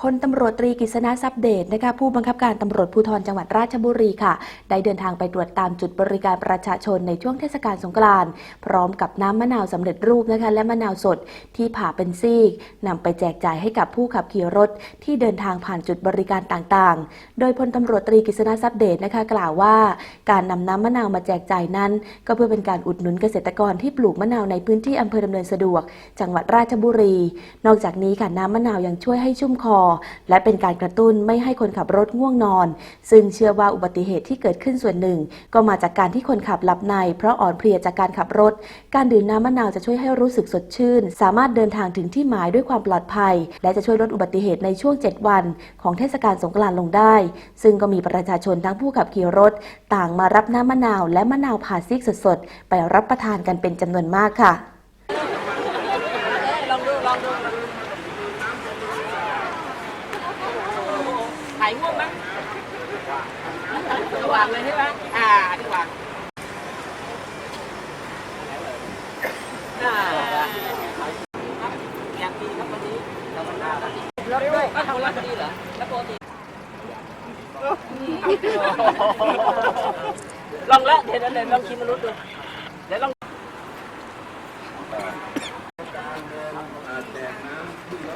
พลตำรวจตรีกฤษณะทรัพย์เดชนะคะผู้บังคับการตำรวจภูธรจังหวัดราชบุรีค่ะ ได้เดินทางไปตรวจตามจุดบริการประชาชนในช่วงเทศกาลสงกรานต์พร้อมกับน้ำมะนาวสำเร็จรูปนะคะและมะนาวสดที่ผ่าเป็นซีกนำไปแจกจ่ายให้กับผู้ขับขี่รถ ที่เดินทางผ่านจุดบริการต่างๆ โดยพลตำรวจตรีกฤษณะทรัพย์เดชนะคะกล่าวว่า การนำน้ำมะนาวมาแจกจ่ายนั้น ก็เพื่อเป็นการอุดหนุนเกษตรกรที่ปลูกมะนาวในพื้นที่อำเภอดำเนินสะดวก จังหวัดราชบุรี นอกจากนี้ค่ะน้ำมะนาวยังช่วยให้ชุ่มคอและเป็นการกระตุ้นไม่ให้คนขับรถง่วงนอน ซึ่งเชื่อว่าอุบัติเหตุที่เกิดขึ้นส่วนหนึ่ง ก็มาจากการที่คนขับหลับใน เพราะอ่อนเพลียจากการขับรถ การดื่มน้ำมะนาวจะช่วยให้รู้สึกสดชื่น สามารถเดินทางถึงที่หมายด้วยความปลอดภัย และจะช่วยลดอุบัติเหตุในช่วง 7 วัน ของเทศกาลสงกรานต์ลงได้ ซึ่งก็มีประชาชนทั้งผู้ขับขี่รถ ต่างมารับน้ำมะนาวและมะนาวผ่าซีกสดๆไปรับประทานกันเป็นจำนวนมากค่ะ ลองดูลองดูหายง่วงไหมสว่างเลยใช่ไหมอ่าดีกว่าอ่าอยากดีครับวันนี้เรามันน่ารักรถด้วยก็ทำรถดีเหรอแล้วปกติลองแล้วเดี๋ยวเดี๋ยวลองชิมมนุษย์ดูเดี๋ยวลอง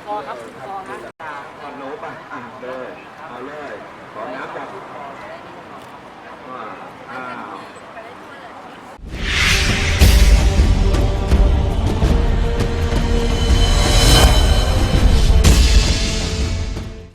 พอครับพอครับเอาหนูไปอะเลยเอาเลย